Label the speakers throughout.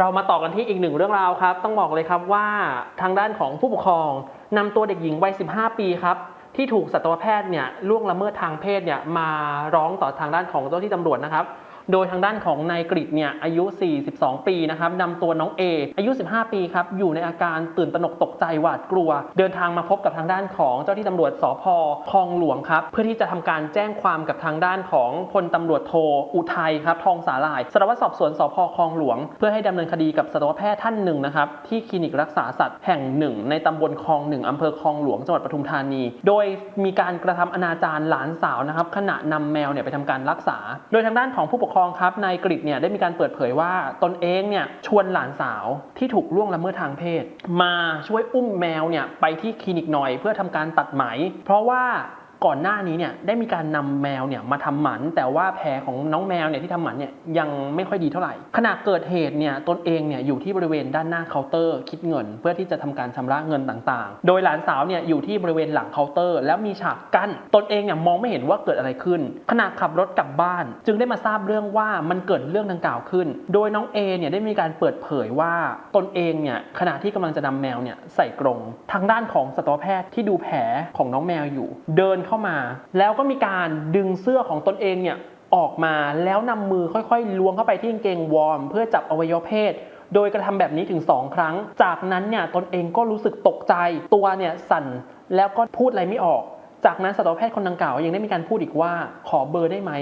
Speaker 1: เรามาต่อกันที่อีกหนึ่งเรื่องราวครับ ต้องบอกเลยครับว่าทางด้านของผู้ปกครองนำตัวเด็กหญิงวัย 15 ปีครับที่ถูกสัตวแพทย์เนี่ยล่วงละเมิดทางเพศเนี่ยมาร้องต่อทางด้านของเจ้าที่ตำรวจนะครับ โดยทางด้านของนายกฤษเนี่ยอายุ 42 ปีนะครับนำตัวน้องเออายุ 15 ปีครับอยู่ในอาการตื่นตระหนกตกใจหวาดกลัว เดินทางมาพบกับทางด้านของเจ้าที่ตำรวจสพคลองหลวงครับเพื่อที่จะทำการแจ้งความกับทางด้านของพลตำรวจโทอุทัยครับทองสาลายสารวัตรสอบสวนสพคลองหลวง เพื่อให้ดำเนินคดีกับสัตวแพทย์ท่านหนึ่งนะครับที่คลินิกรักษาสัตว์แห่งหนึ่ง ในตำบลคลองหนึ่งอำเภอคลองหลวงจังหวัดปทุมธานี โดยมีการกระทำอนาจารหลานสาวนะครับขณะนำแมวเนี่ยไปทำการรักษา โดยทางด้านของผู้ปกครองครับนายกฤษเนี่ยได้มีการเปิดเผยว่าตนเองเนี่ยชวนหลานสาวที่ถูกล่วงละเมิดทางเพศ มาช่วยอุ้มแมวเนี่ยไปที่คลินิกหน่อยเพื่อทำการตัดไหม เพราะว่า ก่อนหน้านี้เนี่ยได้มีการนำแมวเนี่ยมาทำหมัน แต่ว่าแผลของน้องแมวเนี่ยที่ทำหมันเนี่ยยังไม่ค่อยดีเท่าไหร่ขณะเกิดเหตุเนี่ยตนเองเนี่ยอยู่ที่บริเวณด้านหน้าเคาน์เตอร์ คิดเงิน เพื่อที่จะทำการชำระเงินต่างๆ โดยหลานสาวเนี่ยอยู่ที่บริเวณหลังเคาน์เตอร์ แล้วมีฉากกั้นตนเองเนี่ยมองไม่เห็นว่าเกิดอะไรขึ้น ขณะขับรถกลับบ้าน จึงได้มาทราบเรื่องว่ามันเกิดเรื่องดังกล่าวขึ้น โดยน้องเอเนี่ยได้มีการเปิดเผยว่าตนเองเนี่ยขณะที่กำลังจะนำแมวเนี่ยใส่กรงทางด้านของสัตวแพทย์ที่ดูแผลของน้องแมวอยู่ เดินเข้ามา แล้วก็มีการดึงเสื้อของตนเองเนี่ยออกมาแล้วนำมือค่อยๆ ล้วงเข้าไปที่กางเกงวอร์ม เพื่อจับอวัยวะเพศ โดยกระทำแบบนี้ถึง 2 ครั้ง จากนั้นเนี่ยตนเองก็รู้สึกตกใจ ตัวเนี่ยสั่นแล้วก็พูดอะไรไม่ออก จากนั้นสัตวแพทย์คนดังกล่าวยังได้มีการพูดอีกว่าขอเบอร์ได้ไหม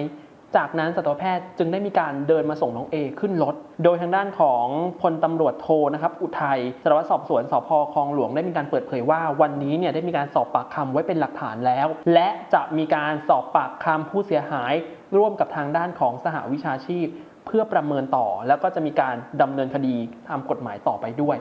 Speaker 1: จากนั้นสัตวแพทย์จึงได้มีการเดินมาส่งน้องเอขึ้นรถ โดยทางด้านของพลตำรวจโทนะครับอุทัยสารวัตรสอบสวนสพคลองหลวงได้มีการเปิดเผยว่าวันนี้เนี่ยได้มีการสอบปากคำไว้เป็นหลักฐานแล้ว และจะมีการสอบปากคำผู้เสียหาย ร่วมกับทางด้านของสหวิชาชีพ เพื่อประเมินต่อแล้วก็จะมีการดำเนินคดีตามกฎหมายต่อไปด้วย